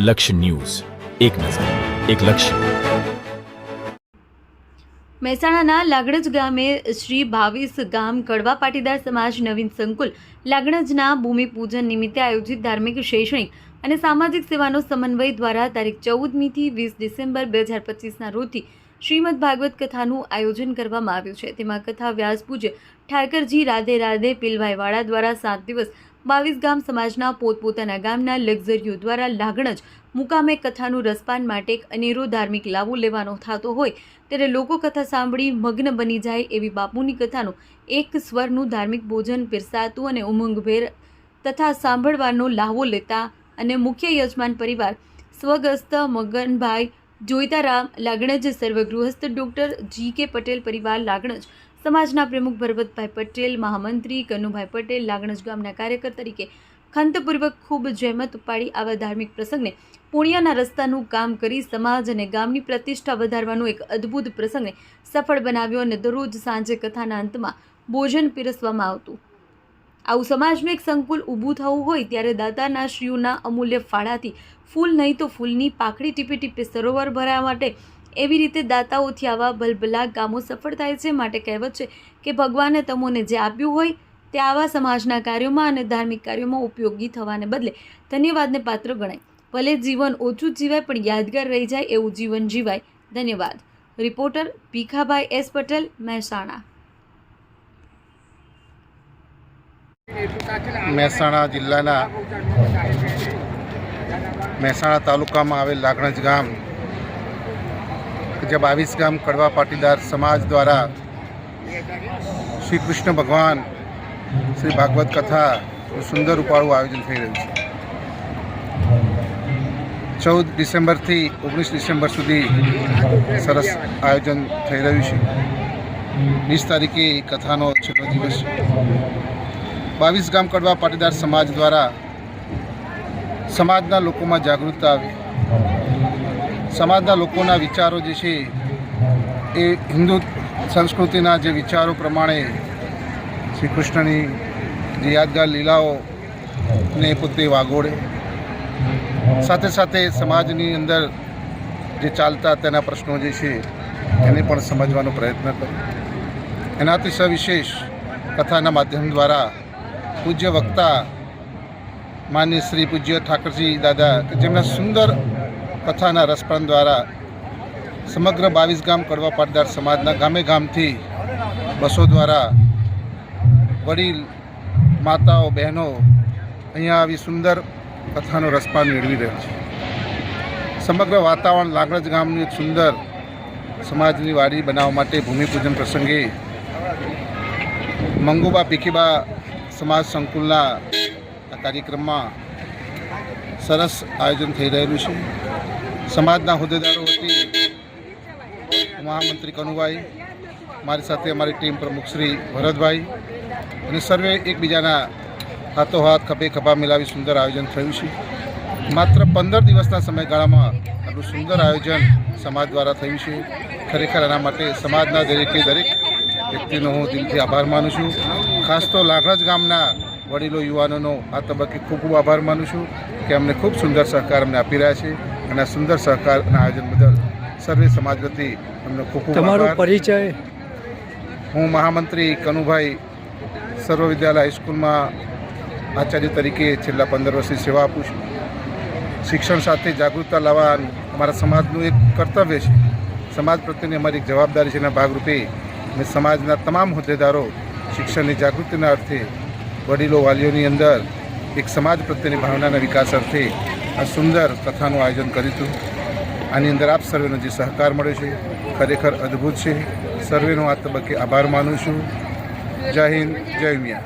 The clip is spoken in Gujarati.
લક્ષ્ય ન્યૂઝ. એક નજર, એક લક્ષ્ય. મહેસાણાના લાગણજ ગામે શ્રી ભાવીસ ગામ કડવા પાટીદાર સમાજ નવીન સંકુલ લાગણજના ભૂમિપૂજન નિમિત્તે આયોજિત ધાર્મિક શૈક્ષણિક અને સામાજિક સેવાનો સમન્વય દ્વારા તારીખ ચૌદમીથી વીસ ડિસેમ્બર બે હજાર પચીસના રોજથી શ્રીમદ ભાગવત કથાનું આયોજન કરવામાં આવ્યું છે. તેમાં કથા વ્યાસ પૂજ્ય ઠાકરજી રાધે રાધે પિલભાઈવાળા દ્વારા સાત દિવસ બાવીસ ગામ સમાજના પોતપોતાના ગામના લક્ઝરીઓ દ્વારા લાગણજ મુકામે કથાનું રસપાન માટે એક અનેરો ધાર્મિક લાવો લેવાનો થતો હોય, ત્યારે લોકો કથા સાંભળી મગ્ન બની જાય એવી બાપુની કથાનું એક સ્વરનું ધાર્મિક ભોજન પીરસાતું અને ઉમંગભેર તથા સાંભળવાનો લાહવો લેતા અને મુખ્ય યજમાન પરિવાર, સ્વગસ્ત મગનભાઈ જોઈતારામ લાગણજ સર્વગૃહસ્થ ડૉક્ટર જી કે પટેલ પરિવાર લાગણજ સમાજના પ્રમુખ ભરવતભાઈ પટેલ, મહામંત્રી કનુભાઈ પટેલ, લાગણજ ગામના કાર્યકર તરીકે ખંતપૂર્વક ખૂબ જહેમત ઉપાડી આવા ધાર્મિક પ્રસંગને પુણ્યના રસ્તાનું કામ કરી સમાજ અને ગામની પ્રતિષ્ઠા વધારવાનું એક અદ્ભુત પ્રસંગને સફળ બનાવ્યો અને દરરોજ સાંજે કથાના અંતમાં ભોજન પીરસવામાં આવતું. આવું સમાજનું એક સંકુલ ઊભું થવું હોય ત્યારે દાતાના શ્રીઓના અમૂલ્ય ફાળાથી ફૂલ નહીં તો ફૂલની પાકડી ટીપે ટીપે સરોવર ભરાવા માટે એવી રીતે દાતાઓથી આવા ભલભલા કામો સફળ થાય છે માટે કહેવત છે કે ભગવાને તમોને જે આપ્યું હોય તે આવા સમાજના કાર્યોમાં અને ધાર્મિક કાર્યોમાં ઉપયોગી થવાને બદલે ધન્યવાદને પાત્ર ગણાય. ભલે જીવન ઓછું જીવાય, પણ યાદગાર રહી જાય એવું જીવન જીવાય. ધન્યવાદ. Reporter Bhikhabhai S Patel, Mehsana. મહેસાણા જિલ્લાના મહેસાણા તાલુકામાં આવેલ લાકણજ ગામ જે બાવીસ ગામ કડવા પાટીદાર સમાજ દ્વારા શ્રી કૃષ્ણ ભગવાન શ્રી ભાગવત કથા સુંદર ઉપાડું આયોજન થઈ રહ્યું છે. ચૌદ ડિસેમ્બરથી ઓગણીસ ડિસેમ્બર સુધી સરસ આયોજન થઈ રહ્યું છે. વીસ તારીખે કથાનો છેલ્લો દિવસ છે. બાવીસ ગામ કડવા પાટીદાર સમાજ દ્વારા સમાજના લોકોમાં જાગૃતતા આવી. સમાજના લોકોના વિચારો જે છે, એ હિન્દુ સંસ્કૃતિના જે વિચારો પ્રમાણે શ્રી કૃષ્ણની જે યાદગાર લીલાઓ ને પોતે વાગોળે. સાથે સાથે સમાજની અંદર જે ચાલતા તેના પ્રશ્નો જે છે, એને પણ સમજવાનો પ્રયત્ન કર્યો એનાથી સવિશેષ કથાના માધ્યમ દ્વારા પૂજ્ય વક્તા માન્ય શ્રી પૂજ્ય ઠાકરજી દાદા જેમના સુંદર કથાના રસપાન દ્વારા સમગ્ર બાવીસ ગામ કડવા પાટીદાર સમાજના ગામે ગામથી બસો દ્વારા વડીલ, માતાઓ, બહેનો અહીંયા આવી સુંદર કથાનો રસપાન મેળવી રહ્યો છે. સમગ્ર વાતાવરણ લાગણજ ગામની સુંદર સમાજની વાડી બનાવવા માટે ભૂમિપૂજન પ્રસંગે મંગુબા ભીખીબા સમાજ સંકુલના આ કાર્યક્રમમાં સરસ આયોજન થઈ રહેલું છે. સમાજના હોદ્દેદારો વતી મહામંત્રી કનુભાઈ, મારી સાથે અમારી ટીમ પ્રમુખ શ્રી ભરતભાઈ અને સર્વે એકબીજાના હાથો હાથ, ખભે ખભા મિલાવી સુંદર આયોજન થયું છે. માત્ર પંદર દિવસના સમયગાળામાં આટલું સુંદર આયોજન સમાજ દ્વારા થયું છે. ખરેખર એના માટે સમાજના દરેકે દરેક વ્યક્તિનો હું દિલથી આભાર માનું છું. ખાસ તો લાગણજ ગામના વડીલો યુવાનોનો આ તબક્કે ખૂબ ખૂબ આભાર માનું છું કે અમને ખૂબ સુંદર સહકાર અમને આપી રહ્યા છે. અને સુંદર સહકાર અને આયોજન બદલ સર્વે સમાજ વતી અમને ખૂબ ખૂબ તમારો પરિચય? હું મહામંત્રી કનુભાઈ સર્વ વિદ્યાલય હાઈસ્કૂલમાં આચાર્ય તરીકે છેલ્લા પંદર વર્ષથી સેવા આપું છું. શિક્ષણ સાથે જાગૃતતા લાવવા અમારા સમાજનું એક કર્તવ્ય છે. સમાજ પ્રત્યેની અમારી એક જવાબદારી છે. એના ભાગરૂપે અને સમાજના તમામ હોદ્દેદારો શિક્ષણની જાગૃતિના અર્થે વડીલો વાલીઓની અંદર એક સમાજ પ્રત્યેની ભાવનાના વિકાસ અર્થે આ સુંદર કથાનું આયોજન કર્યું હતું. આની અંદર આપ સર્વેનો જે સહકાર મળ્યો છે, ખરેખર અદ્ભુત છે. સર્વેનો આ તબક્કે આભાર માનું છું. જય હિન્દ, જય મિયા.